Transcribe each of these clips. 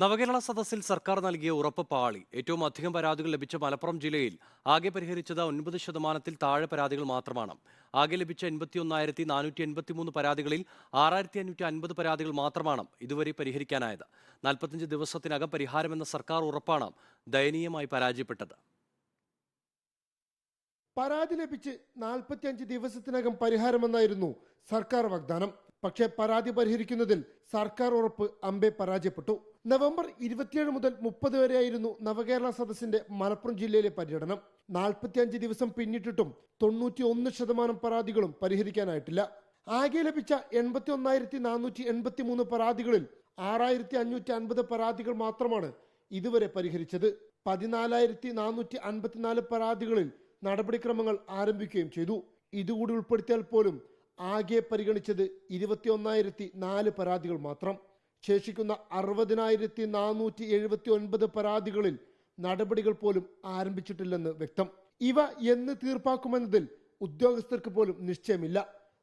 നവകേരള സദസ്സിൽ സർക്കാർ നൽകിയ ഉറപ്പ് പാളി. ഏറ്റവും അധികം പരാതികൾ ലഭിച്ച മലപ്പുറം ജില്ലയിൽ ആകെ പരിഹരിച്ചത് ഒൻപത് ശതമാനത്തിൽ താഴെ പരാതികൾ മാത്രമാണ്. ആകെ ലഭിച്ച എൺപത്തിയൊന്നായിരത്തി നാനൂറ്റി എൺപത്തി മൂന്ന് പരാതികളിൽ ആറായിരത്തി അഞ്ഞൂറ്റി അൻപത് പരാതികൾ മാത്രമാണ് ഇതുവരെ പരിഹരിക്കാനായത്. നാൽപ്പത്തഞ്ച് ദിവസത്തിനകം പരിഹാരമെന്ന സർക്കാർ ഉറപ്പാണ് ദയനീയമായി പരാജയപ്പെട്ടത്. പരാതി ലഭിച്ച് നാൽപ്പത്തിയഞ്ച് ദിവസത്തിനകം പരിഹാരമെന്നായിരുന്നു സർക്കാർ വാഗ്ദാനം. പക്ഷേ പരാതി പരിഹരിക്കുന്നതിൽ സർക്കാർ ഉറപ്പ് അമ്പെ പരാജയപ്പെട്ടു. നവംബർ ഇരുപത്തിയേഴ് മുതൽ മുപ്പത് വരെയായിരുന്നു നവകേരള സദസ്സിന്റെ മലപ്പുറം ജില്ലയിലെ പര്യടനം. നാൽപ്പത്തിയഞ്ച് ദിവസം പിന്നിട്ടിട്ടും തൊണ്ണൂറ്റി ഒന്ന് ശതമാനം പരാതികളും പരിഹരിക്കാനായിട്ടില്ല. ആകെ ലഭിച്ച എൺപത്തി ഒന്നായിരത്തി നാനൂറ്റി എൺപത്തി മൂന്ന് പരാതികളിൽ ആറായിരത്തി അഞ്ഞൂറ്റി അൻപത് പരാതികൾ മാത്രമാണ് ഇതുവരെ പരിഹരിച്ചത്. പതിനാലായിരത്തി നാനൂറ്റി അൻപത്തിനാല് പരാതികളിൽ നടപടിക്രമങ്ങൾ ആരംഭിക്കുകയും ചെയ്തു. ഇതുകൂടി ഉൾപ്പെടുത്തിയാൽ പോലും ആകെ പരിഗണിച്ചത് ഇരുപത്തി ഒന്നായിരത്തി നാല് പരാതികൾ മാത്രം. ശേഷിക്കുന്ന അറുപതിനായിരത്തി നാനൂറ്റി എഴുപത്തി ഒൻപത് പരാതികളിൽ നടപടികൾ പോലും ആരംഭിച്ചിട്ടില്ലെന്ന് വ്യക്തം. ഇവ എന്ന് തീർപ്പാക്കുമെന്നതിൽ ഉദ്യോഗസ്ഥർക്ക് പോലും നിശ്ചയമില്ല.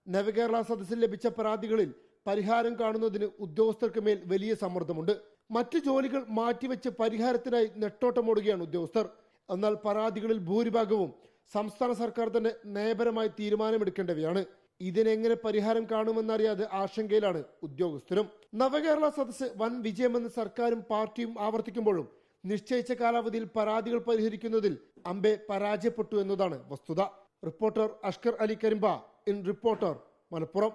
നവകേരള സദസ്സിൽ ലഭിച്ച പരാതികളിൽ പരിഹാരം കാണുന്നതിന് ഉദ്യോഗസ്ഥർക്ക് മേൽ വലിയ സമ്മർദ്ദമുണ്ട്. മറ്റു ജോലികൾ മാറ്റിവെച്ച് പരിഹാരത്തിനായി നെട്ടോട്ടമോടുകയാണ് ഉദ്യോഗസ്ഥർ. എന്നാൽ പരാതികളിൽ ഭൂരിഭാഗവും സംസ്ഥാന സർക്കാർ തന്നെ നയപരമായി തീരുമാനമെടുക്കേണ്ടവയാണ്. ഇതിനെങ്ങനെ പരിഹാരം കാണുമെന്നറിയാതെ ആശങ്കയിലാണ് ഉദ്യോഗസ്ഥരും. നവകേരള സദസ് വൻ വിജയമെന്ന് സർക്കാരും പാർട്ടിയും ആവർത്തിക്കുമ്പോഴും നിശ്ചയിച്ച കാലാവധിയിൽ പരാതികൾ പരിഹരിക്കുന്നതിൽ അംബെ പരാജയപ്പെട്ടു എന്നതാണ് വസ്തുത. Reporter Ashkar Ali Karimba in reporter Malappuram.